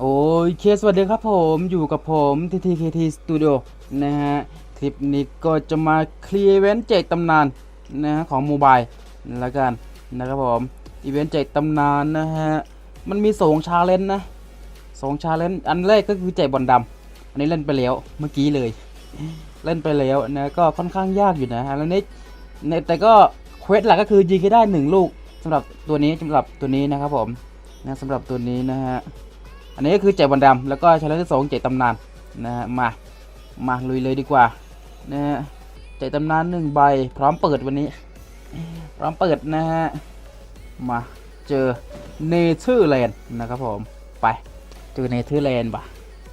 โอ้ยเคสวัสดีครับผมอยู่กับผม TTKT Studio นะฮะ คลิปนี้ก็จะมาเคลียร์เวนต์แจกตำนานนะฮะของโมบายแล้วกันนะครับผม อีเวนต์แจกตำนานนะฮะ มันมีสองชาเลนจ์นะสองชาเลนจ์อันแรกก็คือแจกบอลดำอันนี้เล่นไปแล้วเมื่อกี้เลย เล่นไปแล้วนะก็ค่อนข้างยากอยู่นะฮะแล้วนี่ในแต่ก็เควสหลักก็คือยิงให้ได้หนึ่งลูกสำหรับตัวนี้สำหรับตัวนี้นะครับผมนะสำหรับตัวนี้นะฮะ อันนี้ก็คือแจกบอลดำแล้วก็ชาเลนจ์ที่สองแจกตำนานนะฮะมามาลุยเลยดีกว่านะฮะแจกตำนานหนึ่งใบ พร้อมเปิดวันนี้ พร้อมเปิดนะฮะมาเจอเนเธอร์แลนด์นะครับผมไปเจอเนเธอร์แลนด์ปะ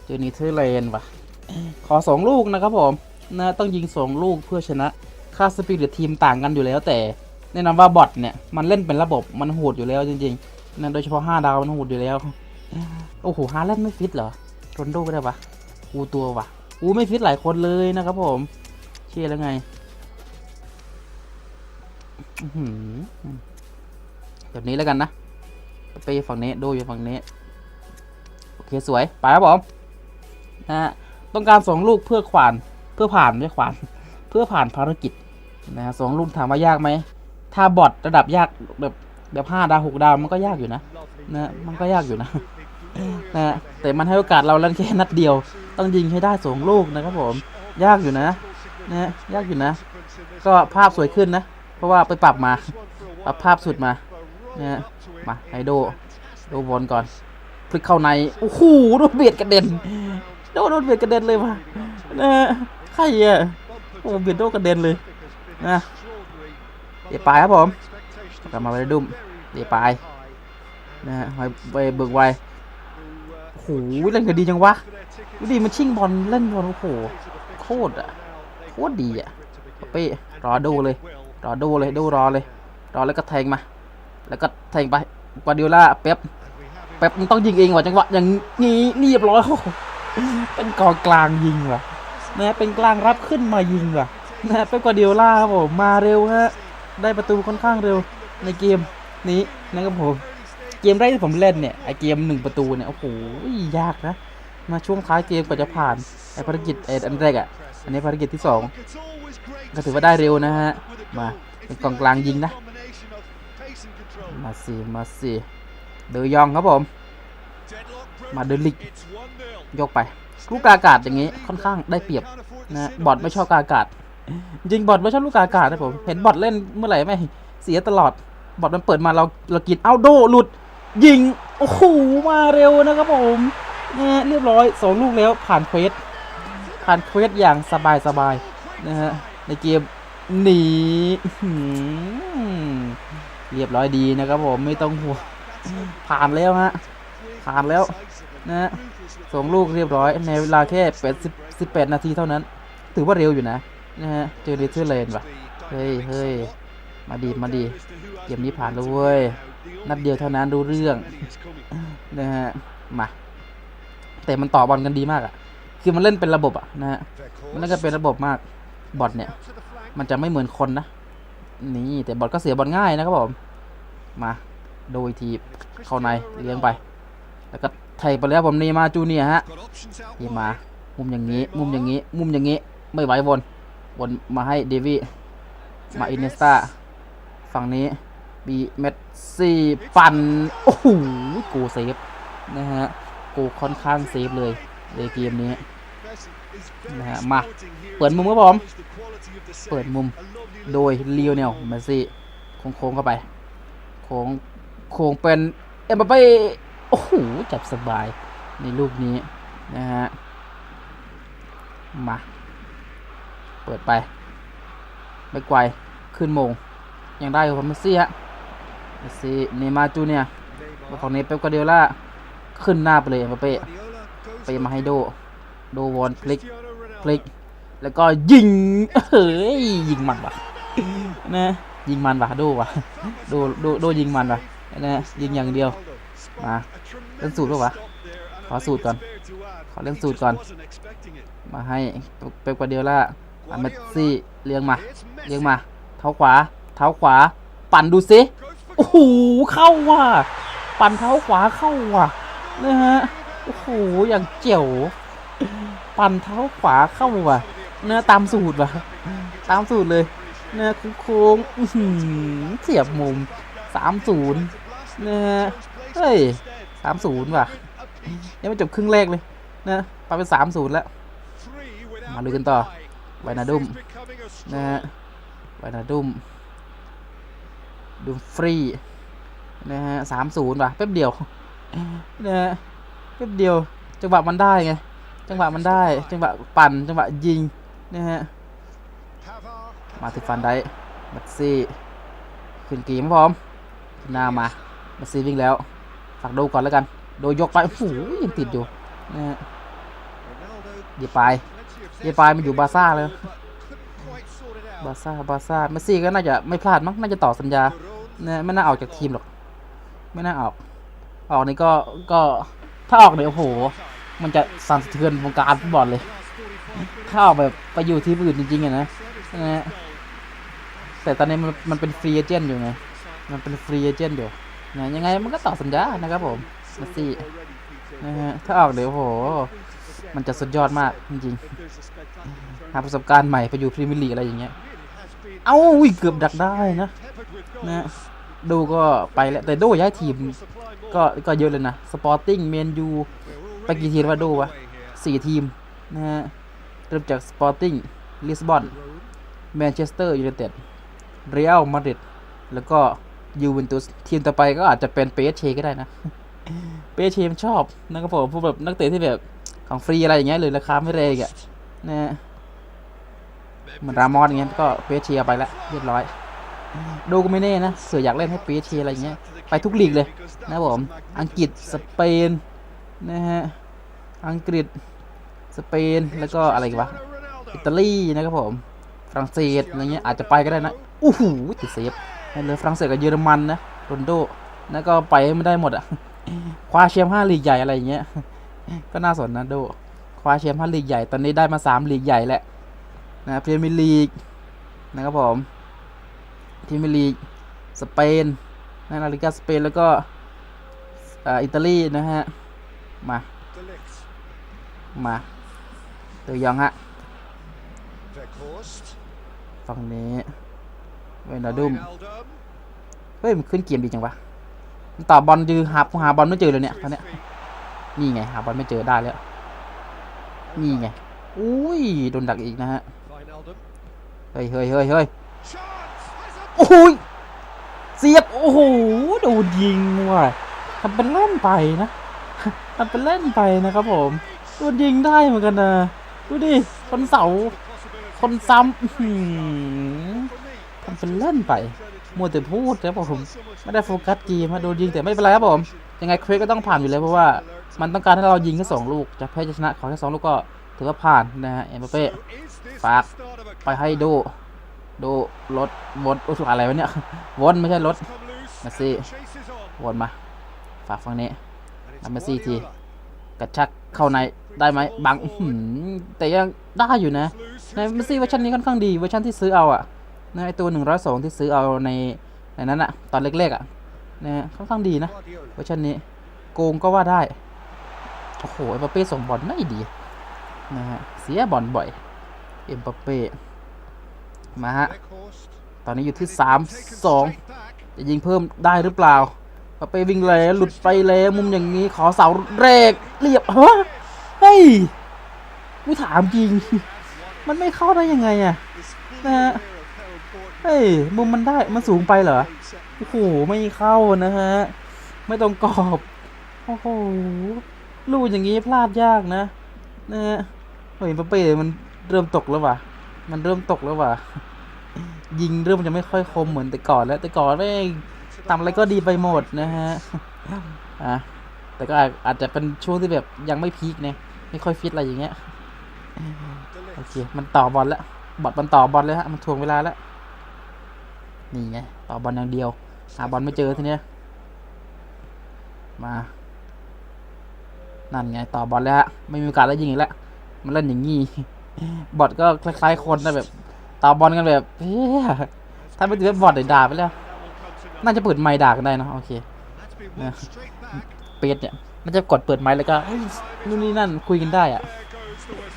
เจอเนเธอร์แลนด์ปะขอสองลูกนะครับผมนะต้องยิงสองลูกเพื่อชนะค่าสปีดทีมต่างกันอยู่แล้วแต่แนะนำว่าบอทเนี่ยมันเล่นเป็นระบบมันโหดอยู่แล้วจริงๆนะโดยเฉพาะ 5 ดาวมันโหดอยู่แล้ว โอ้โหฮาแลนด์ไม่ฟิตเหรอโรนโดก็ได้ปะกูตัววะกูไม่ฟิตหลายคนเลยนะครับผม เชื่อแล้วไงแบบนี้แล้วกันนะ ไปฝั่งนี้ดูอยู่ฝั่งนี้ โอเคสวย ไปครับผมนะต้องการสองลูกเพื่อขวานเพื่อผ่านไม่ขวาน เพื่อผ่านภารกิจนะฮะสองลูกถามว่ายากไหม ถ้าบอทระดับยากแบบแบบห้าดาวหกดาวมันก็ยากอยู่นะ นะมันก็ยากอยู่นะนะแต่มันให้โอกาสเราเล่นแค่นัดเดียว ต้องยิงให้ได้สองลูกนะครับผม ยากอยู่นะนะยากอยู่นะ ก็ภาพสวยขึ้นนะ เพราะว่าไปปรับมาปรับภาพสุดมานะมาไฮโดโดบอลก่อนพลิกเข้าในโอ้โหโดนเบียดกระเด็นโดนโดนเบียดกระเด็นเลยว่ะนะใครอะโอ้เบียดโดนกระเด็นเลยนะเดี๋ยวไปครับผมกลับมาไปดุมเดี๋ยวไป นะฮะไปเบิกไวโอ้โหเล่นกันดีจังวะดูดิมันชิงบอลเล่นบอลโอ้โหโคตรอะโคตรดีอะเป้รอดูเลยรอดูเลยดูรอเลย รอแล้วก็แทงมา แล้วก็แทงไปกวาดิโอล่าเป๊ปเป๊ปมันต้องยิงเองว่ะจังหวะอย่างงี้เรียบร้อยโอ้เป็นกองกลางยิงว่ะนะเป็นกลางรับขึ้นมายิงว่ะนะเป็นกวาดิโอล่าครับผมมาเร็วฮะได้ประตูค่อนข้างเร็วในเกมนี้นะครับผม เกมแรกที่ผมเล่นเนี่ยไอเกมหนึ่งประตูเนี่ยโอ้โหยากนะมาช่วงท้ายเกมกว่าจะผ่านไอภารกิจไออันแรกอะอันนี้ภารกิจที่สองก็ถือว่าได้เร็วนะฮะมาเป็นกองกลางยิงนะมาสิมาสิเดยองครับผม มาเดลิกยกไปลูกกาอากาศอย่างงี้ค่อนข้างได้เปรียบนะบอทไม่ชอบกาอากาศจริงบอทไม่ชอบลูกกาอากาศนะผมเห็นบอทเล่นเมื่อไหร่ไม่เสียตลอดบอทมันเปิดมาเราเรากินเอาโดหลุด ยิง โอ้โห มาเร็วนะครับผมนะฮะเรียบร้อยสองลูกแล้วผ่านเควสผ่านเควสอย่างสบายสบายๆนะฮะในเกมหนีเรียบร้อยดีนะครับผมไม่ต้องห่วงผ่านแล้วฮะผ่านแล้วนะฮะสองลูกเรียบร้อยในเวลาแค่แปดสิบสิบแปดนาทีเท่านั้น ถือว่าเร็วอยู่นะนะฮะเจอเดเทอร์เลนว่ะเฮ้ยเฮ้ยมาดีมาดีเกมนี้ผ่านแล้วเว้ย นัดเดียวเท่านั้นรู้เรื่องนะฮะมาแต่มันต่อบอลกันดีมากอะ่ะ คือมันเล่นเป็นระบบอะ่ะนะฮะมันเล่นกันเป็นระบบมากบอทเนี่ย มันจะไม่เหมือนคนนะนี่แต่บอทก็เสียบอลง่ายนะครับผมมาโดยทีเข้าในเลี้ยงไป แล้วก็ไทยไปแล้วผมนี่มาจูเนียฮะนี่มา มุมอย่างนี้ มุมอย่างนี้ มุมอย่างนี้ ไม่ไหวบนบนมาให้เดวี่มาอินเนสตาฝั่งนี้ บีเมสซี่ปั่น โอ้โหกูเซฟ นะฮะกูค่อนข้างเซฟเลยในเกมนี้นะฮะ มา เปิดมุมครับผม เปิดมุมโดยเลียวเนลเมสซี่โค้งเข้าไป โค้งโค้งเป็นเอ็มบัปเป้โอ้โห จับสบายในลูกนี้นะฮะ มา เปิดไป ไม่ไกวขึ้นมง ยังได้กับเมสซี่ฮะ เมสซี่เนยมาจูเนียร์ฝั่งนี้เป๊ปการ์ดิโอล่าขึ้นหน้าไปเลยเอ็มบัปเป้ไปมาให้โด โดวอนพลิกพลิก แล้วก็ยิงเฮ้ยยิงมันว่ะนะยิงมันว่ะโดว่ะโดโดโดยิงมันว่ะนะยิงอย่างเดียวมาเล่นสูตรป่ะวะขอสูตรก่อนขอเล่นสูตรก่อน มาให้เป๊ปการ์ดิโอล่าอาเมซี่เลี้ยงมาเลี้ยงมา เท้าขวา เท้าขวา ปั่นดูสิ โอ้โหเข้าว่ะ ปั่นเท้าขวาเข้าว่ะนะฮะ โอ้โห อย่างเจ๋ว ปั่นเท้าขวาเข้าว่ะเนื้อตามสูตรว่ะ ตามสูตรเลย เนื้อโค้งเสียบมุมสามศูนย์เนื้อเฮ้ยสามศูนย์ว่ะยังไม่จบครึ่งแรกเลยนะไปเป็นสามศูนย์แล้ว มาดูกันต่อไวนาดุมนะฮะไวนาดุม ดุมฟรีนะฮะสามศูนย์ว่ะแป๊บเดียวนะฮะแป๊บเดียว จังหวะมันได้ไง จังหวะมันได้ จังหวะปั่น จังหวะยิงนะฮะ มาถึงฟันได้บัตซี่ ขึ้นกีมพร้อมขึ้นหน้ามาบัตซี่วิ่งแล้วฝากดูก่อนแล้วกัน โดยยกไปโอ้โหยังติดอยู่นะฮะเดี๋ยวไปเยียปายมันอยู่บาซ่าแล้วบาซ่า บาซ่าเมสซี่ก็น่าจะไม่พลาดมั้ง น่าจะต่อสัญญา นี่ยไม่น่าออกจากทีมหรอก ไม่น่าออก ออกนี่ก็ก็ถ้าออกเนี่ยโอ้โห มันจะสั่นสะเทือนวงการฟุตบอลเลย ถ้าออกแบบไปอยู่ทีมอื่นจริงๆอะนะนะแต่ตอนนี้มันมันเป็นฟรีเอเจนต์อยู่ไง มันเป็นฟรีเอเจนต์อยู่นะยังไงมันก็ต่อสัญญานะครับผมมสซี่นะฮะถ้าออกเดี๋ยวโอ้โห มันจะสุดยอดมากจริงๆหาประสบการณ์ใหม่ไปอยู่พรีเมียร์ลีกอะไรอย่างเงี้ย เอ้าอุ้ยเกือบดักได้นะ นะดูก็ไปแล้วแต่ดูย้ายทีมก็ก็เยอะเลยนะสปอร์ติ้งเมนยูไปกี่ทีมวะดูวะสี่ทีมนะฮะเริ่มจากสปอร์ติ้งลิสบอนแมนเชสเตอร์ยูไนเต็ดเรอัลมาดริดแล้วก็ยูเวนตุสทีมต่อไปก็อาจจะเป็นเปเชก็ได้นะเปเชมนชอบนะครับผมพวกแบบนักเตะที่แบบของฟรีอะไรอย่างเงี้ยเลยราคาไม่แรงอะนะฮะเหมือนรามอสอย่างเงี้ยก็เปเชียไปแล้วเรียบร้อย ดูก็ไม่แน่นะ เสืออยากเล่นให้เปเชีอะไรอย่างเงี้ย ไปทุกลีกเลยนะผม อังกฤษ สเปน นะฮะ อังกฤษ สเปน แล้วก็อะไรกันวะ อิตาลีนะครับผม ฝรั่งเศสอะไรเงี้ย อาจจะไปก็ได้นะอู้หูติดเซฟให้เลยฝรั่งเศสกับเยอรมันนะโรนโดแล้วก็ไปไม่ได้หมดอะ คว้าแชมป์ห้าลีกใหญ่อะไรอย่างเงี้ย ก็น่าสนนะโดคว้าแชมป์ห้าลีกใหญ่ ตอนนี้ได้มาสามลีกใหญ่แล้วนะพรีเมียร์ลีกนะครับผม พรีเมียร์ลีกสเปนนะลาลิกาสเปนแล้วก็อ,อิตาลีนะฮะ มา มาเตยองฮะฝั่งนี้เวนาดุมเฮ้ย มันขึ้นเกมดีจังวะมันต่อบอลยือหาหาบอลไม่เจอเลยเนี่ยตอนเนี้ยนี่ไง หาบอลไม่เจอได้แล้วนี่ไง อุ้ย โดนดักอีกนะฮะ เฮ้ยเฮ้ยเฮ้ยเฮ้ย โอ้ยเสียบ โอ้โหโดนยิงว่ะทำเป็นเล่นไปนะทำเป็นเล่นไปนะครับผมโดนยิงได้เหมือนกันนะดูดิคนเสา คนซ้ำทำเป็นเล่นไปมัวแต่พูดนะผมไม่ได้โฟกัสเกมมาโดนยิงแต่ไม่เป็นไรครับผม ยังไงเควสก็ต้องผ่านอยู่แล้วเพราะว่ามันต้องการให้เรายิงแค่สองลูก จะแพ้จะชนะขอแค่สองลูกก็ถือว่าผ่านนะฮะเอ็มเป้ฝากไปให้ดโดูรถวนอ้สุอะไรวะเนี่ยวนไม่ใช่รถมาสิวนมา ฝากฝั่งนี้นำมาซี่ทีกระชักเข้าในได้ไหมบังแต่ยังได้อยู่นะ ในมสซี่เวอร์ชันนี้ค่อนข้างดีเวอร์ชันที่ซื้อเอาอะนะไอตัวหนึ่งร้อยสองที่ซื้อเอาในในนั้นอะตอนเล็กๆอะนะค่อนข้างดีนะเวอร์ชันนี้โกงก็ว่าได้ โอ้โหเอ็มบัปเป้ส่งบอลไม่ดีนะฮะเสียบอลบ่อย เอ็มบัปเป้ มาฮะ ตอนนี้อยู่ที่สามสองจะยิงเพิ่มได้หรือเปล่าเอ็มบัปเป้วิ่งแล้วหลุดไปแล้วมุมอย่างนี้ขอเสาแรกเรียบฮะเฮ้ยกูถามจริง มันไม่เข้าได้ยังไงอะนะฮะเฮ้ยมุมมันได้มันสูงไปเหรอโอ้โหไม่เข้านะฮะ ไม่ตรงกรอบโอ้โหลูกอย่างนี้พลาดยากนะนะฮะเฮ้ยปาเป้มันเริ่มตกแล้ววะ มันเริ่มตกแล้วว่ะ ยิงเริ่มจะไม่ค่อยคมเหมือนแต่ก่อนแล้ว แต่ก่อนแม่งทำอะไรก็ดีไปหมดนะฮะ อะ แต่ก็อาจอาจจะเป็นช่วงที่แบบยังไม่พีคเนี่ย ไม่ค่อยฟิตอะไรอย่างเงี้ย โอเค มันต่อบอลแล้ว บอลมันต่อบอลเลยฮะ มันทวงเวลาแล้ว นี่ไง ต่อบอลอย่างเดียว หาบอลไม่เจอทีเนี้ย มา นั่นไง ต่อบอลแล้วฮะ ไม่มีโอกาสได้ยิงอีกแล้ว มันเล่นอย่างงี้ บอทก็คล้ายๆคนนะแบบต่อบอลกันแบบเฮ้ยถ้าไม่ถือว่าบอทเดี๋ยวด่าไปแล้ว น่าจะเปิดไมค์ด่ากันได้นะโอเคเปดเนี่ยน่าจะกดเปิดไมค์แล้วก็นู่นนี่นั่นคุยกันได้อะ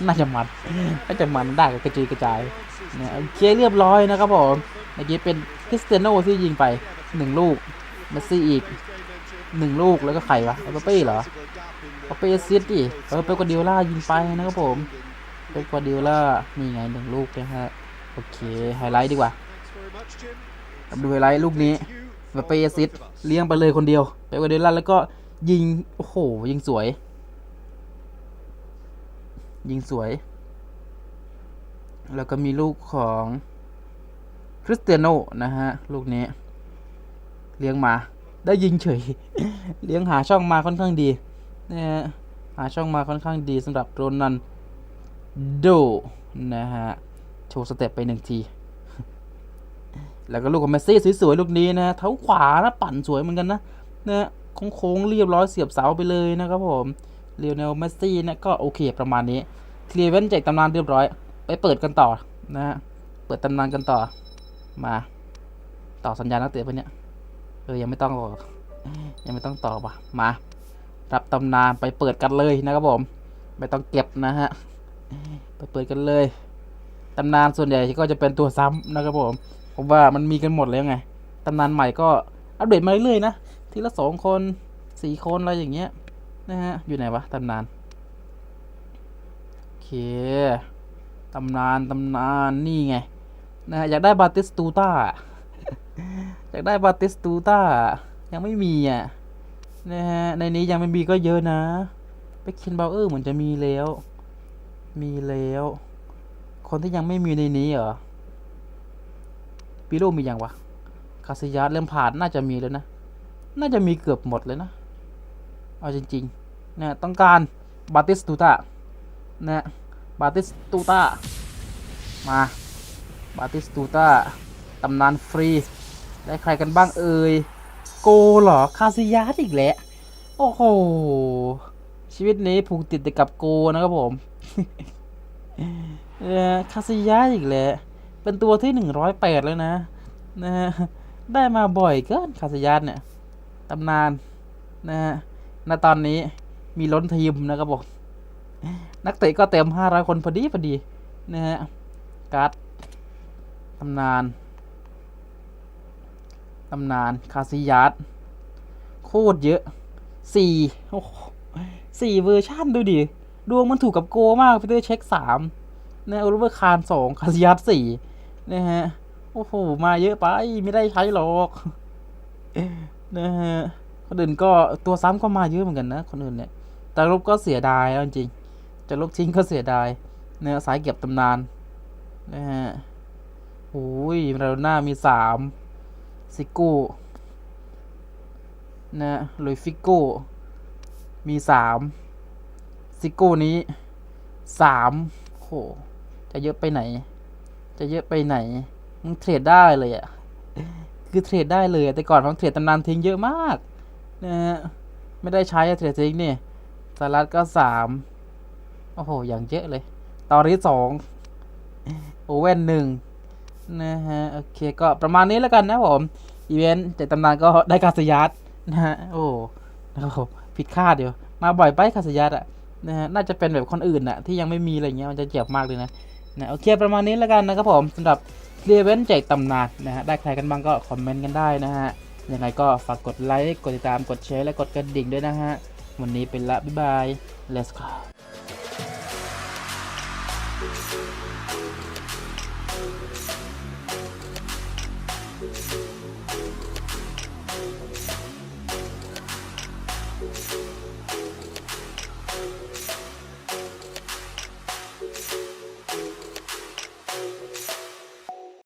น่าจะมันน่าจะมันได้กระจุยกระจายเนี่ยโอเคเรียบร้อยนะครับผมเมื่อกี้เป็นคริสเตียโนที่ยิงไปหนึ่งลูกเมสซี่อีกหนึ่งลูกแล้วก็ใครวะเอเปเป้เหรอเอเปเป้ซิต์ดิเออเปกวาร์ดิโอล่ายิงไปนะครับผม เปกวาดิโอล่านี่ไงหนึ่งลูกนะฮะ โอเค ไฮไลท์ดีกว่าดูไฮไลท์ลูกนี้แบบไปแอสซิสเลี้ยงไปเลยคนเดียวไปกวาดิโอล่าแล้วก็ยิง โอ้โห ยิงสวย ยิงสวย แล้วก็มีลูกของคริสเตียโนนะฮะ ลูกนี้ เลี้ยงมาได้ยิงเฉย เลี้ยงหาช่องมาค่อนข้างดีนะฮะหาช่องมาค่อนข้างดีสำหรับโรนัน โดนะฮะ โชว์สเต็ปไปหนึ่งที แล้วก็ลูกของเมสซี่สวยๆ ลูกนี้นะเท้าขวานะปั่นสวยเหมือนกันนะนะโค้งๆเรียบร้อยเสียบเสาไปเลยนะครับผมเลียวเนลเมสซี่นะก็โอเคประมาณนี้เคลียร์เว้นจากตำนานเรียบร้อย ไปเปิดกันต่อนะฮะเปิดตำนานกันต่อมา ต่อสัญญาณนักเตะไปเนี่ยเออยังไม่ต้องหรอกยังไม่ต้องต่อปะมา รับตำนานไปเปิดกันเลยนะครับผม ไม่ต้องเก็บนะฮะ ไปเปิดกันเลยตำนานส่วนใหญ่ก็จะเป็นตัวซ้ำนะครับผมผมว่ามันมีกันหมดแล้วไงตำนานใหม่ก็อัปเดตมาเรื่อยๆนะทีละสองคนสี่คนอะไรอย่างเงี้ยนะฮะอยู่ไหนวะตำนานโอเคตำนานตำนานนี่ไงนะฮะอยากได้บาติสตูต้าอยากได้บาติสตูต้ายังไม่มีอะนะฮะในนี้ยังไม่มีก็เยอะนะไปคินเบลเออร์เหมือนจะมีแล้ว มีแล้ว คนที่ยังไม่มีในนี้เหรอปิโรมียังวะคาซิยาเริ่มผ่านน่าจะมีแล้วนะ น่าจะมีเกือบหมดเลยนะ เอาจริงๆนะต้องการบาติสตูตานะบาติสตูตามาบาติสตูตาตำนานฟรี ได้ใครกันบ้างเอ่ย โกเหรอ คาซิยาอีกแล้ว โอ้โห ชีวิตนี้ผูกติดแต่กับโกนะครับผม คาซิยาอีกแล้วเป็นตัวที่หนึ่งร้อยแปดแล้วนะ นะฮะ ได้มาบ่อยเกินคาสยัสเนี่ยตำนาน นะฮะ ณ ตอนนี้มีล้นทีมนะครับผมนักเตะก็เต็มห้าร้อยคนพอดีพอดี นะฮะ การ์ดตำนาน ตำนาน คาซิยัสโคตรเยอะสี่โอ้สี่เวอร์ชันดูดิ ดวงมันถูกกับโกมากพีเตอร์เช็คสามนะโอลิเวอร์คารสองคาซิยัสสี่นะฮะ โอ้โห มาเยอะไป ไม่ได้ใช้หรอกนะฮะคนอื่นก็ตัวซ้ำก็มาเยอะเหมือนกันนะ คนอื่นเนี่ยแต่ลบก็เสียดายจริง จะลบทิ้งก็เสียดายเนี่ยสายเก็บตำนานนะฮะโอ้ยเราหน้ามีสามซิโก้นะลุยฟิโก้มีสาม ซิโก้นี้สามโห จะเยอะไปไหน จะเยอะไปไหน มึงเทรดได้เลยอะ่ะ คือเทรดได้เลย แต่ก่อนผมเทรดตำนานทิ้งเยอะมากนะฮะ ไม่ได้ใช้เทรดทิ้งนี่สลัดก็สามโอ้โห อย่างเยอะเลย ตอนนี้สองโอเว่นหนึ่งนะฮะ โอเค ก็ประมาณนี้แล้วกันนะผม อีเวนต์จากตำนานก็ได้คาสยัดนะฮะ โอ้โหผิดคาดเดียว มาบ่อยไปคาสยัดอะ นะฮะน่าจะเป็นแบบคนอื่นอะที่ยังไม่มีอะไรเงี้ยมันจะเจ็บมากเลยนะนะโอเคประมาณนี้แล้วกันนะครับผมสำหรับเคลียร์เวนแจกตำนานนะฮะได้ใครกันบ้างก็คอมเมนต์กันได้นะฮะยังไงก็ฝากกดไลค์กดติดตามกดแชร์และกดกระดิ่งด้วยนะฮะวันนี้เป็นละบ๊ายบาย let's go